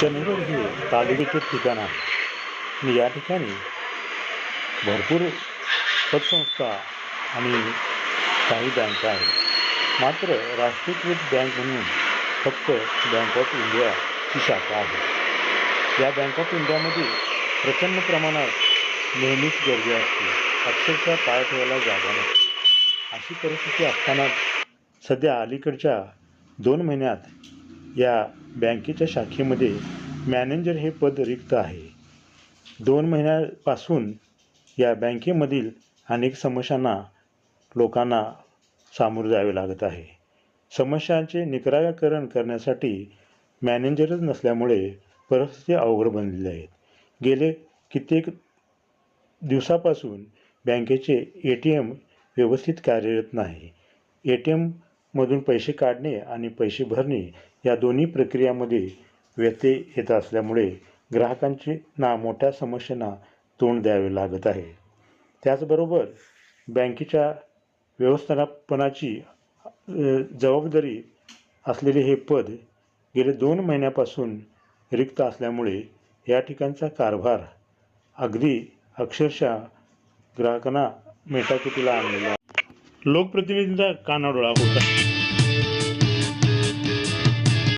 चंदगड हे तालुक्याचे ठिकाण आहे. आणि या ठिकाणी भरपूर पतसंस्था आणि काही बँका आहेत. मात्र राष्ट्रीयकृत बँक म्हणून फक्त बँक ऑफ इंडियाची शाखा आहे. या बँक ऑफ इंडियामध्ये प्रचंड प्रमाणात नेहमीच गर्दी असते. अक्षरशः पाय ठेवायला जागा नसते. अशी परिस्थिती असताना सध्या अलीकडच्या दोन महिन्यात या बँकेच्या शाखेमध्ये मॅनेजर हे पद रिक्त आहे. दोन महिन्यापासून या बँकेमधील अनेक समस्यांना लोकांना सामोरे जावे लागत आहे. समस्यांचे निराकरण करण्यासाठी मॅनेजरच नसल्यामुळे परिस्थिती अवघड बनलेली आहेत गेले कित्येक दिवसापासून बँकेचे ए टी एम व्यवस्थित कार्यरत नाही. ए टी एम मधून पैसे काढणे आणि पैसे भरणे या दोन्ही प्रक्रियामध्ये व्यत्यय येत असल्यामुळे ग्राहकांची ना मोठ्या समस्यांना तोंड द्यावे लागत आहे त्याचबरोबर बँकेच्या व्यवस्थापनाची जबाबदारी असलेले हे पद गेले दोन महिन्यापासून रिक्त असल्यामुळे या ठिकाणचा कारभार अगदी अक्षरशः ग्राहकांना मेटाकुटीला आणलेला आहे. लोकप्रतिनिधींचा कानाडोळा होता